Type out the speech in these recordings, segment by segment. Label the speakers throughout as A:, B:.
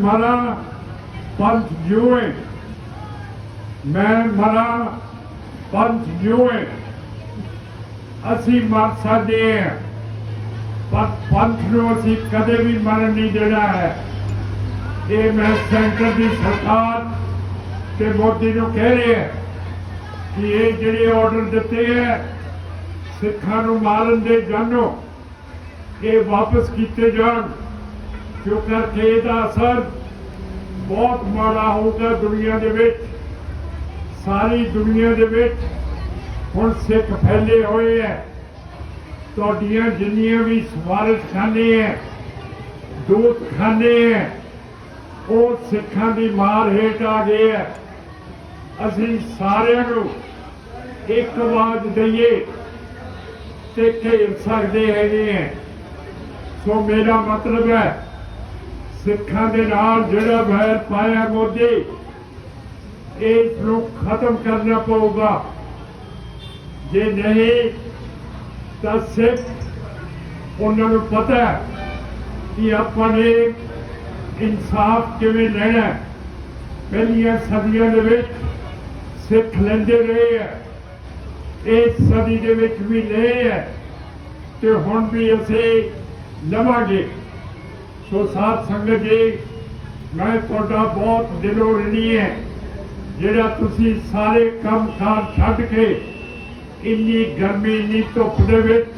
A: ਮਰਾਂ ਪੰਥ ਜੂਏ ਮੈਂ ਮਰਾਂ ਪੰਥ ਜੂਏ ਅਸੀਂ ਮਰ ਸਕਦੇ ਹਾਂ ਪਰ ਪੰਥ ਨੂੰ ਅਸੀਂ ਕਦੇ ਵੀ ਮਰਨ ਨਹੀਂ ਦੇਣਾ ਹੈ। ਇਹ ਮੈਂ ਸੈਂਟਰ ਦੀ ਸਰਕਾਰ ਤੇ ਮੋਦੀ ਨੂੰ ਕਹਿ ਰਿਹਾ ਕਿ ਇਹ ਜਿਹੜੇ ਆਰਡਰ ਦਿੱਤੇ ਹੈ ਸਿੱਖਾਂ ਨੂੰ ਮਾਰਨ ਦੇ ਜਾਣੋ, ਇਹ ਵਾਪਸ ਕੀਤੇ ਜਾਣ। ਕਿਉਂ ਕਰਕੇ ਇਹਦਾ ਅਸਰ ਬਹੁਤ ਮਾੜਾ ਹੋਊਗਾ ਦੁਨੀਆ ਦੇ ਵਿੱਚ, ਸਾਰੀ ਦੁਨੀਆ ਦੇ ਵਿੱਚ ਹੁਣ ਸਿੱਖ ਫੈਲੇ ਹੋਏ ਹੈ ਤੁਹਾਡੀਆਂ ਜਿੰਨੀਆਂ ਵੀ ਸਵਾਰਥਖਾਨੇ ਹੈ ਦੂਤਖਾਨੇ ਹੈ ਉਹ ਸਿੱਖਾਂ ਦੀ ਮਾਰ ਹੇਠ ਆ ਗਏ ਹੈ ਅਸੀਂ ਸਾਰਿਆਂ ਨੂੰ ਇੱਕ ਆਵਾਜ਼ ਦਈਏ ਤੇ ਘੇਰ ਸਕਦੇ ਹੈਗੇ ਹੈ ਸੋ ਮੇਰਾ ਮਤਲਬ ਹੈ ਸਿੱਖਾਂ ਦੇ ਨਾਲ ਜਿਹੜਾ ਵੈਰ ਪਾਇਆ ਮੋਦੀ ਇਸ ਨੂੰ ਖਤਮ ਕਰਨਾ ਪਊਗਾ। ਜੇ ਨਹੀਂ, ਤਾਂ ਸਿੱਖ, ਉਹਨਾਂ ਨੂੰ ਪਤਾ ਹੈ ਕਿ ਆਪਾਂ ਨੇ ਇਨਸਾਫ ਕਿਵੇਂ ਲੈਣਾ ਪਹਿਲੀਆਂ ਸਦੀਆਂ ਦੇ ਵਿੱਚ ਸਿੱਖ ਲੈਂਦੇ ਰਹੇ ਹੈ। ਇਸ ਸਦੀ ਦੇ ਵਿੱਚ ਵੀ ਲਏ ਹੈ। ਤੇ ਹੁਣ ਵੀ ਅਸੀਂ ਲਵਾਂਗੇ। ਸੋ ਸਾਧ ਸੰਗਤ ਜੀ, ਮੈਂ ਤੁਹਾਡਾ ਬਹੁਤ ਦਿਲੋਂ ਰਣੀ ਹੈ। ਜਿਹੜਾ ਤੁਸੀਂ ਸਾਰੇ ਕੰਮ ਕਾਰ ਛੱਡ ਕੇ ਇੰਨੀ ਗਰਮੀ, ਇੰਨੀ ਧੁੱਪ ਦੇ ਵਿੱਚ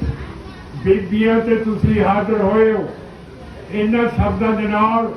A: ਬੀਬੀਆਂ ਤੇ ਤੁਸੀਂ ਹਾਜ਼ਰ ਹੋਏ ਹੋ, ਇਹਨਾਂ ਸ਼ਬਦਾਂ ਦੇ ਨਾਲ